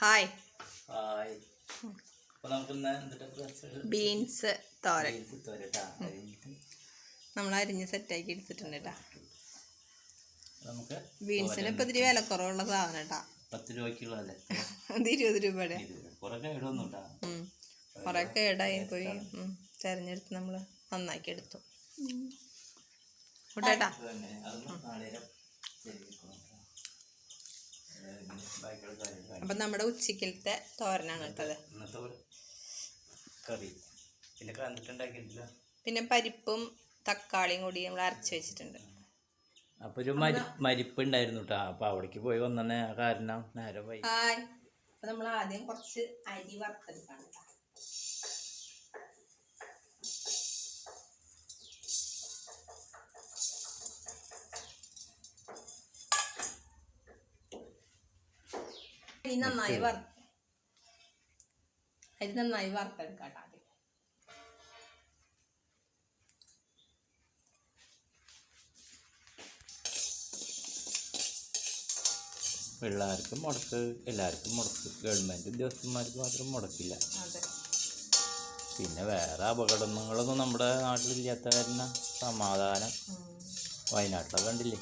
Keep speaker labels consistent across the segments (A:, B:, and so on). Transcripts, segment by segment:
A: Hi beans തോരൻ.
B: കഴിഞ്ഞിട്ട്
A: നമ്മൾ അരിഞ്ഞ് സെറ്റാക്കി എടുത്തിട്ടുണ്ട് കേട്ടാ
B: നമുക്ക്
A: ബീൻസിന് ഇപ്പം ഇത്തിരി വിലക്കുറവുള്ള സാധനം കേട്ടാ
B: പത്ത് രൂപയ്ക്കുള്ളതല്ലേ
A: അത് ഇരുപത് രൂപയുടെ.
B: കുറെ
A: ഇടായി കേടായി പോയി ഉം. തെരഞ്ഞെടുത്ത് നമ്മൾ നന്നാക്കി എടുത്തു. കൂട്ടേട്ടാ അപ്പം നമ്മുടെ ഉച്ചക്കലത്തെ തോരനാണ് കേട്ടത്
B: കറി. പിന്നെ കണ്ടിട്ടുണ്ടാക്കിയിട്ടില്ല
A: പിന്നെ പരിപ്പും തക്കാളിയും കൂടി നമ്മൾ അരച്ച് വെച്ചിട്ടുണ്ട്.
B: അപ്പൊ ഒരു മരി മരിപ്പ് ഉണ്ടായിരുന്നു കേട്ടോ. അപ്പൊ അവിടേക്ക് പോയി വന്നെ കാരണം നേരെ പോയി
A: നമ്മൾ ആദ്യം കുറച്ച് അരി വറുത്തെടുക്കാണ് കേട്ടോ. അരി നന്നായി വറ അരി നന്നായി വറുത്തെടുക്കാട്ടോ ആദ്യം.
B: പിള്ളേർക്ക് മുടക്ക് എല്ലാവർക്കും മുടക്ക്. ഗവൺമെന്റ് ഉദ്യോഗസ്ഥന്മാർക്ക് മാത്രം മുടക്കില്ല. പിന്നെ വേറെ അപകടങ്ങളൊന്നും നമ്മുടെ നാട്ടിലില്ലാത്ത വരുന്ന സമാധാനം. വയനാട്ടിലൊക്കെ കണ്ടില്ലേ?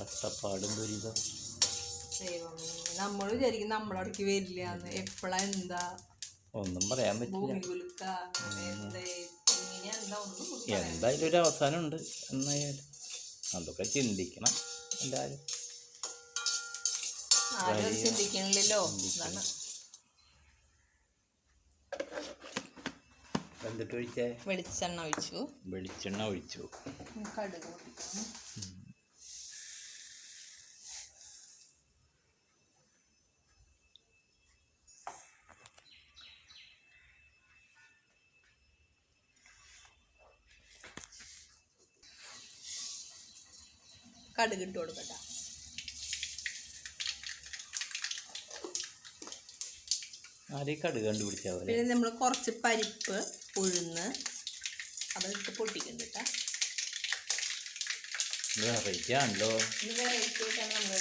B: കഷ്ടപ്പാടും ദുരിതം.
A: നമ്മൾ വിചാരിക്കും നമ്മളടക്ക് വരില്ല എന്ന്. എപ്പോഴാ എന്താ?
B: ഒന്നും പറയാൻ പറ്റില്ല. എന്തായാലും ഒരു അവസാനം ഉണ്ട് എന്നായാലും. അതൊക്കെ ചിന്തിക്കണം എല്ലാവരും.
A: ആരും ചിന്തിക്കണില്ലല്ലോ. അതാണ്. വെളിച്ചെണ്ണ ഒഴിച്ചു.
B: വെളിച്ചെണ്ണ ഒഴിച്ചു.
A: കടുക് കടുക് ഇട്ട് കൊടുക്കട്ടെ പിന്നെ നമ്മൾ കുറച്ച് പരിപ്പ് ഉഴുന്ന് അതിട്ട് പൊട്ടിക്കുന്നുണ്ട് കേട്ടോ
B: വെറൈറ്റി ആണല്ലോ.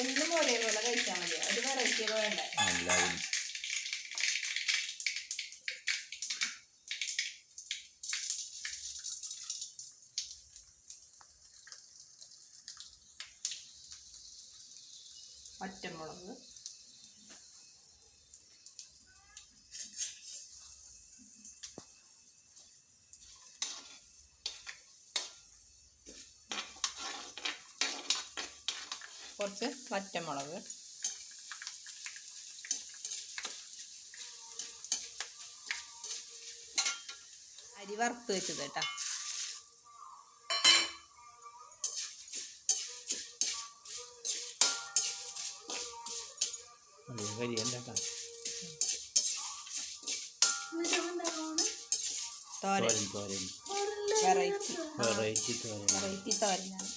A: എന്നും ഒരേപോലെ കഴിച്ചാൽ മതി. ഒരു വെറൈറ്റി വേണ്ട. പച്ചമുളക് കുറച്ച് പച്ചമുളക് അരി വറുത്ത് വെച്ചത് കേട്ടാ.
B: അധികം കരിയണ്ടാക്കാം
A: തോരൻ.
B: തോരൻ തോരൻ.
A: വെറൈറ്റി.
B: വെറൈറ്റി തോരൻ
A: വെറൈറ്റി തോരനാണ്.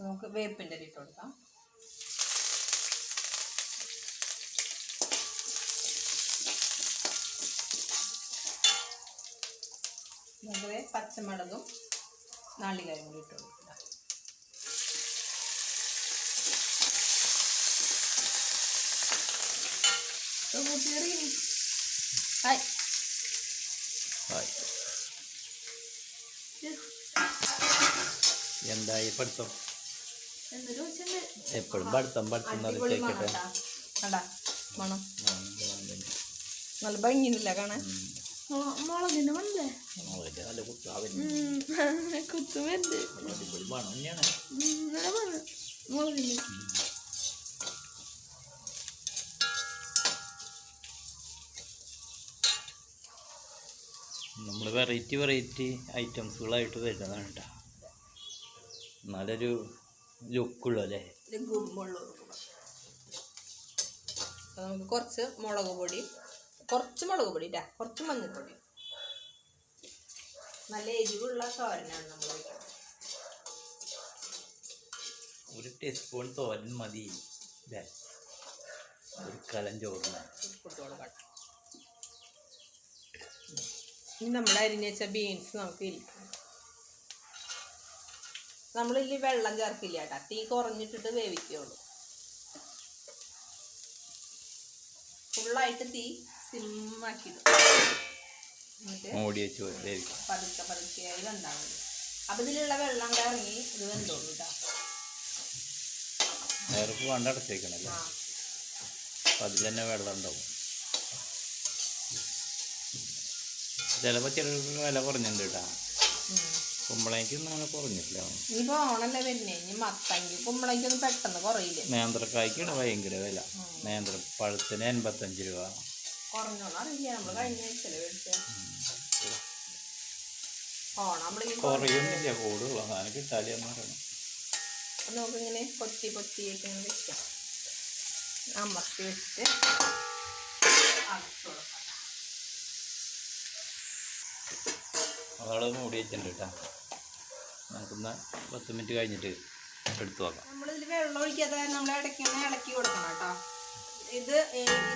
A: നമുക്ക് വേപ്പിന്റെ ഇട്ട് കൊടുക്കാം. നമുക്ക് പച്ചമുളകും നാളികേരം കൂടി ഇട്ട് കൊടുക്കാം. ഹായ്
B: ഹായ് എന്തായി പഠിത്തം എപ്പോഴും പഠിത്തം പഠിത്തം എന്ന്
A: അടിപൊളി മണം നല്ല ഭംഗിയില്ല കാണാൻ
C: മുളകിന്
B: കുത്താവുന്നു
C: കുത്തുമരുന്ന് മുളകിന്
B: നമ്മൾ വെറൈറ്റി വെറൈറ്റി ഐറ്റംസുകളായിട്ട് വരുന്നതാണ് കേട്ടോ നല്ലൊരു ലുക്കുള്ളൂ അല്ലേ?
A: നമുക്ക് കുറച്ച് മുളക് പൊടി കുറച്ച് മുളക് പൊടി ഇട്ടാ കുറച്ച് മഞ്ഞൾപ്പൊടി. നല്ല എരിവുള്ള തോരനാണ് നമ്മൾ
B: ഒരു ടീസ്പൂൺ തോരൻ മതി. ഒരു കലം
A: ചോറിനാണ്. കൊടുത്തോളൂ ഇനി നമ്മൾ അരിഞ്ഞ് വെച്ച ബീൻസ് നമുക്ക് ഇരിക്കണം നമ്മളിതിൽ വെള്ളം ചേർക്കില്ല കേട്ടോ. തീ കുറഞ്ഞിട്ടിട്ട് വേവിക്കുള്ളൂ. ഫുള്ളായിട്ട് തീ
B: സിമ്മാക്കിയിട്ട്
A: പതുക്കെ പതുക്കെ ഇത് ഉണ്ടാവും അപ്പം ഇതിലുള്ള വെള്ളം കറങ്ങി ഇത് വെന്തോളൂ കേട്ടോ.
B: വേറെ
A: ആ.
B: അപ്പം അതിൽ തന്നെ വെള്ളം ഉണ്ടാവും. ചിലപ്പോൾ ചിലർക്ക് വില കുറഞ്ഞിട്ടുണ്ട് കേട്ടോ.
A: ഉം.
B: കുമ്പളേക്കൊന്നും അങ്ങനെ കുറഞ്ഞിട്ടില്ല.
A: ഇനിയിപ്പോ ഓണല്ലേ വരുന്നേ? ഇനി മത്തങ്ങി കുമ്പളയ്ക്കൊന്നും പെട്ടെന്ന് കുറയില്ല?
B: നേന്ത്രക്കായ്ക്കാണ് ഭയങ്കര വില. നേന്ത്ര പഴത്തിന് എൺപത്തഞ്ച് രൂപ.
A: കുറഞ്ഞോളൂ അറിയില്ല. നമ്മൾ കഴിഞ്ഞ ആഴ്ചയല്ലേ മേടിച്ചേ. ഓണം
B: കുറയൊന്നുമില്ല കൂടുതലുള്ള അങ്ങനെ കിട്ടാലി എന്ന് പറയണം.
A: അപ്പൊ നമുക്കിങ്ങനെ കൊത്തി കൊത്തിയിട്ട് ഇങ്ങനെ വെക്കാം. അമർത്തി വെച്ചിട്ട് അടച്ചു കൊടുക്കാം
B: അതവിടെ മൂടി വെച്ചിട്ടുണ്ട് കേട്ടോ. നമുക്കൊന്ന് പത്ത് മിനിറ്റ് കഴിഞ്ഞിട്ട് എടുത്തു നോക്കാം.
A: നമ്മളിതിൽ വെള്ളം ഒഴിക്കാതെ നമ്മൾ ഇടയ്ക്ക് ഇങ്ങനെ ഇളക്കി കൊടുക്കണം കേട്ടോ. ഇത്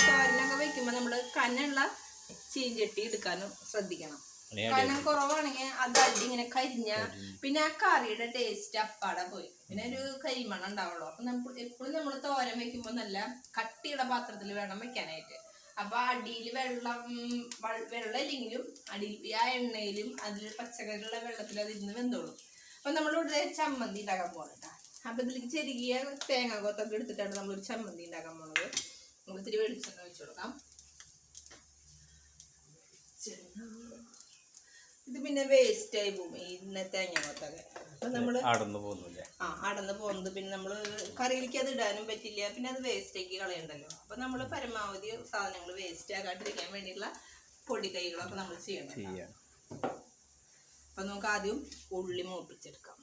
A: തോരനൊക്കെ വെക്കുമ്പോൾ നമ്മൾ കനുള്ള ചീഞ്ചട്ടി എടുക്കാനും ശ്രദ്ധിക്കണം. കനം കുറവാണെങ്കിൽ അത് അടി ഇങ്ങനെ കരിഞ്ഞ പിന്നെ ആ കറിയുടെ ടേസ്റ്റ് അപ്പാടെ പോയി. പിന്നെ ഒരു കരിമണം ഉണ്ടാവുള്ളൂ. അപ്പൊ നമുക്ക് എപ്പോഴും നമ്മൾ തോരൻ വെക്കുമ്പോൾ നല്ല കട്ടിയുടെ പാത്രത്തിൽ വേണം വെക്കാനായിട്ട്. അപ്പൊ അടിയിൽ വെള്ളം വെള്ളം ഇല്ലെങ്കിലും അടിയിൽ ആ എണ്ണയിലും അതിൽ പച്ചക്കറികളുടെ വെള്ളത്തിൽ അത് ഇരുന്ന് വെന്തോളും. അപ്പൊ നമ്മളിവിടെ ചമ്മന്തി ഉണ്ടാക്കാൻ പോകണം അപ്പൊ ഇതിലേക്ക് ചെറിയ തേങ്ങ കൊത്തൊക്കെ എടുത്തിട്ടാണ് നമ്മളൊരു ചമ്മന്തി ഉണ്ടാക്കാൻ പോണത്. നമുക്ക് ഇത്തിരി വെളിച്ചെണ്ണ ഒഴിച്ചു കൊടുക്കാം. ഇത് പിന്നെ വേസ്റ്റ് ആയി പോകും ഈ ഇന്ന തേങ്ങ കൊത്തൊക്കെ. അപ്പൊ നമ്മൾ
B: അടന്നു പോകുന്നില്ല
A: ആ അടന്ന് പോകുന്നത് പിന്നെ നമ്മൾ കറിയിലേക്ക് അത് ഇടാനും പറ്റില്ല. പിന്നെ അത് വേസ്റ്റ് ആക്കി കളയണ്ടല്ലോ. അപ്പൊ നമ്മൾ പരമാവധി സാധനങ്ങൾ വേസ്റ്റ് ആകാണ്ടിരിക്കാൻ വേണ്ടിയിട്ടുള്ള പൊടി കൈകളൊക്കെ നമ്മൾ ചെയ്യണം
B: ചെയ്യാം.
A: അപ്പൊ നമുക്ക് ആദ്യം ഉള്ളി മൂപ്പിച്ചെടുക്കാം.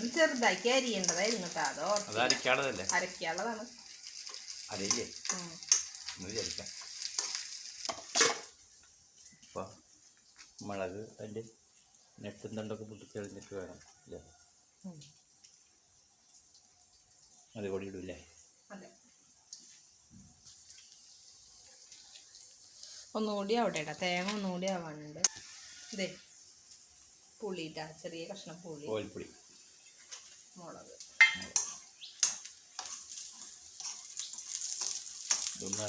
A: അത് ചെറുതാക്കി അരിയേണ്ടതായിരുന്നു കേട്ടോ അതോ
B: അത് അരക്കാളതല്ലേ
A: അരക്കാനുള്ളതാണ് അരയില്ലേ.
B: എന്ന് വിചാരിക്കാം അപ്പോൾ മുളക് അതിന്റെ നെട്ടും തണ്ടൊക്കെ പൊട്ടിച്ചെറിഞ്ഞിട്ട് വേണം അല്ലേ. അത് കൂടി ഇടൂല്ലേ?
A: അതെ. ഒന്നുകൂടി ആവട്ടെ ഇടാം തേങ്ങ ഒന്നുകൂടി ആവാനുണ്ട്. ഇതേ പുളി ഇട്ടാ ചെറിയ കഷ്ണം പുളി.
B: ഓയിൽപ്പൊടി.
A: മുളക്
B: ഇതൊന്ന്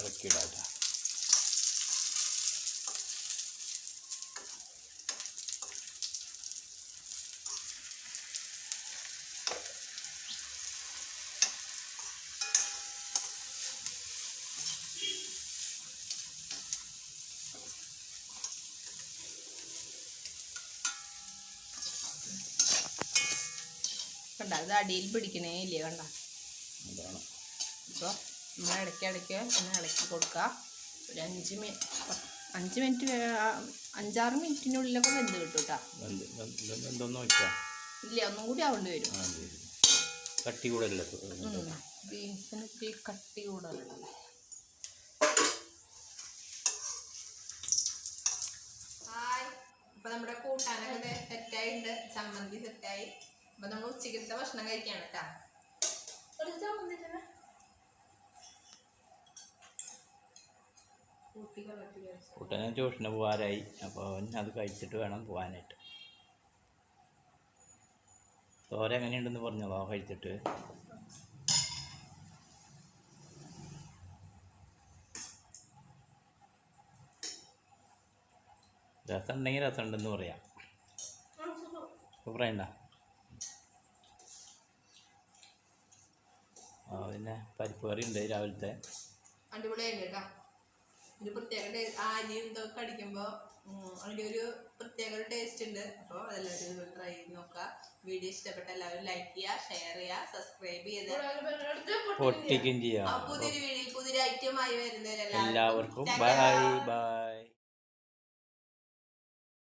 A: കണ്ട അത് അടിയിൽ പിടിക്കണേ ഇല്ലേ കണ്ട? അപ്പോൾ നമ്മൾ ഇടയ്ക്ക് ഇടയ്ക്ക് ഒന്ന് ഇളക്കി കൊടുക്കുക ഒരു അഞ്ച് മിനിറ്റ് അഞ്ച് മിനിറ്റ് അഞ്ചാറ് മിനിറ്റിനുള്ളിലൊക്കെ വെന്ത് കിട്ടും കേട്ടോ. ഇല്ല ഒന്നും കൂടി ആവേണ്ടി വരും.
B: കട്ടി കൂടല്ലേ?
A: ബീൻസിന് ഇത്തിരി കട്ടി കൂടുതലുണ്ട് ഹായ്. അപ്പൊ നമ്മുടെ കൂട്ടാനൊക്കെ സെറ്റായിട്ടുണ്ട് ചമ്മന്തി സെറ്റായി അപ്പൊ നമ്മൾ ഉച്ചക്കത്തെ ഭക്ഷണം കഴിക്കാണ് കേട്ടാ
B: കുട്ടനെ ട്യൂഷന് പോകാനായി അപ്പോൾ അവൻ അത് കഴിച്ചിട്ട് വേണം പോകാനായിട്ട്. തോര എങ്ങനെയുണ്ടെന്ന് പറഞ്ഞോളോ കഴിച്ചിട്ട്. രസം ഉണ്ടെങ്കിൽ രസം ഉണ്ടെന്ന് പറയാം ഇപ്പോൾ പറയണ്ട. പിന്നെ പരിപ്പ് കറി ഉണ്ട് രാവിലത്തെ.
A: ഒരു പ്രത്യേക ആ അരിയും ഇതൊക്കെ അടിക്കുമ്പോൾ അതിന്റെ ഒരു പ്രത്യേക ഒരു ടേസ്റ്റ് ഉണ്ട്. അപ്പോൾ അതെല്ലാവരും ട്രൈ ചെയ്ത് നോക്കുക വീഡിയോ ഇഷ്ടപ്പെട്ട എല്ലാവരും ലൈക്ക് ചെയ്യുക ഷെയർ ചെയ്യുക സബ്സ്ക്രൈബ് ചെയ്ത്
B: പൊട്ടിക്കും ചെയ്യാം.
A: പുതിയൊരു വീഡിയോ പുതിയൊരു ഐറ്റം ആയി വരുന്നവരെല്ലാവർക്കും
B: എല്ലാവർക്കും ബൈ ബൈ